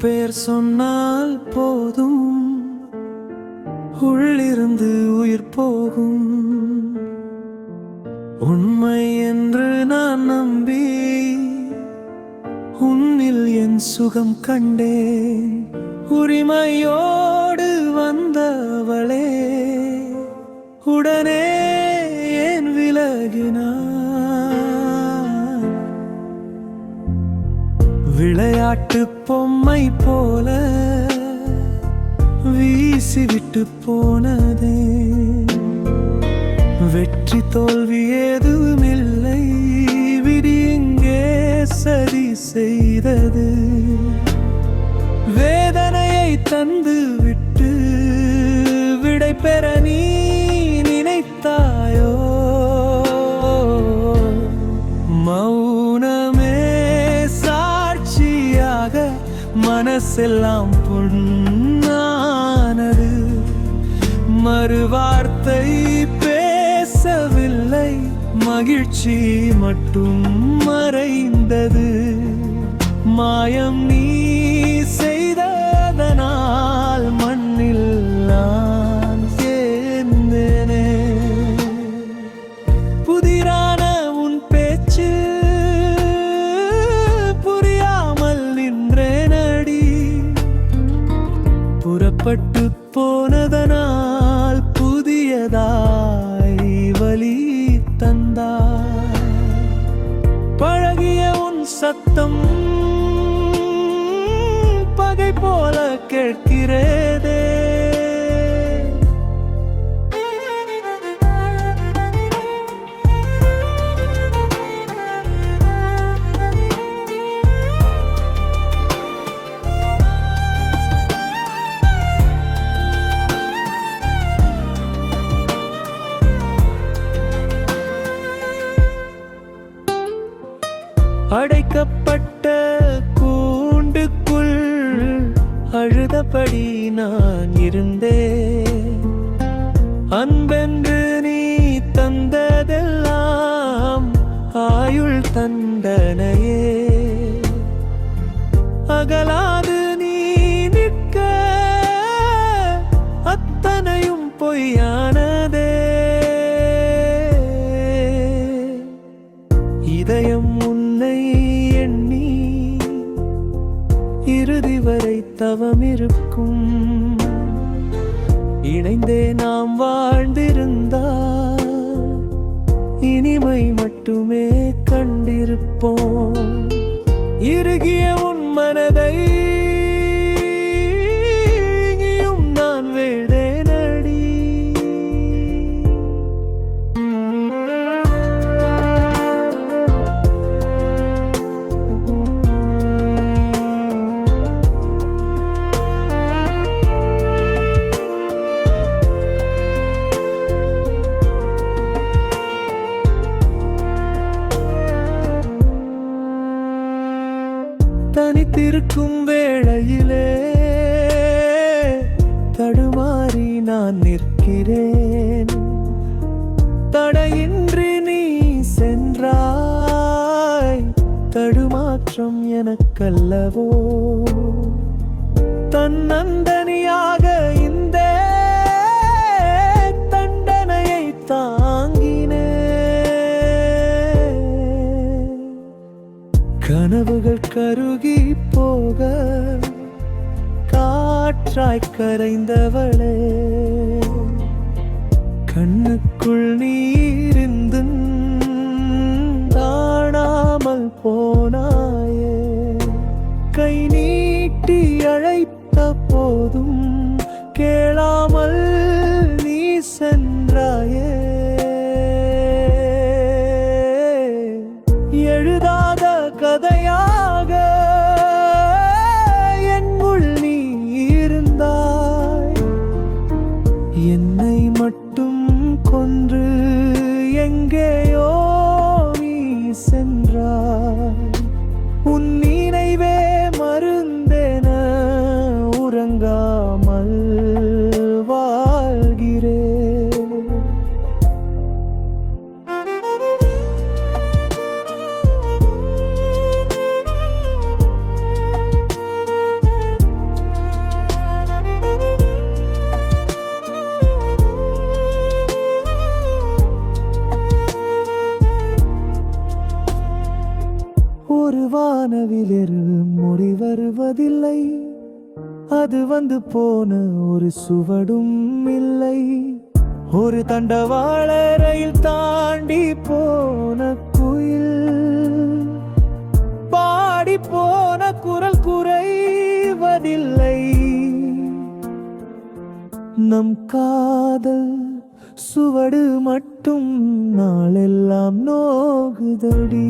பேர் சொன்னால் போதும். உள்ளிருந்து உயிர் போகும். உண்மை என்று நான் நம்பி உன்னில் என் சுகம் கண்டேன். உரிமையோடு வந்தவளே உடனே ஏன் விலகினான் விளையாட்டு பொம்மை போல வீசி விட்டு போனது. வெற்றி தோல்வி ஏதுமில்லை விதி இங்கே சரி செய்தது. வேதனையை தந்து விட்டு விடை பெற மனசெல்லாம் பொன்னானது. மறுவார்த்தை பேசவில்லை. மகிழ்ச்சி மட்டும் மறைந்தது. மாயம் நீ செய்ததனால் மண் பட்டு போனதனால் புதியதாய் வழி தந்தாய். பழகிய உன் சத்தம் பகை போல கேட்கிறேதே. அடைக்கப்பட்ட கூண்டுக்குள் அழுதபடி நான் இருந்தேன். அன்பென்று நீ தந்ததெல்லாம் ஆயுள் தண்டனையே. அகலாது நீ நிற்க அத்தனையும் பொய்யா இறுதி வரை தவம் இருக்கும் இணைந்தே நாம் வாழ்ந்திருந்தால் இனிமை மட்டுமே கண்டிருப்போம். இறுகிய உன் மனதை நிற்கிறேன். தடையின்றி நீ சென்றாய். தடுமாற்றம் எனக்கல்லவோ? தன்னந்தனியாக இந்த தண்டனையை தாங்கினே. கனவுகள் கருகி போக காற்றாய் கரைந்தவளே. கண்ணுக்குள் நீ ஒரு வானவிலிரு முடி வருவதில்லை அது வந்து போன ஒரு சுவடும் இல்லை. ஒரு தண்டவாள ரயில் தாண்டி போன குயில். பாடி போன குரல் குறைவதில்லை. நம் காதல் சுவடு மட்டும் நாளெல்லாம் நோகுதடி.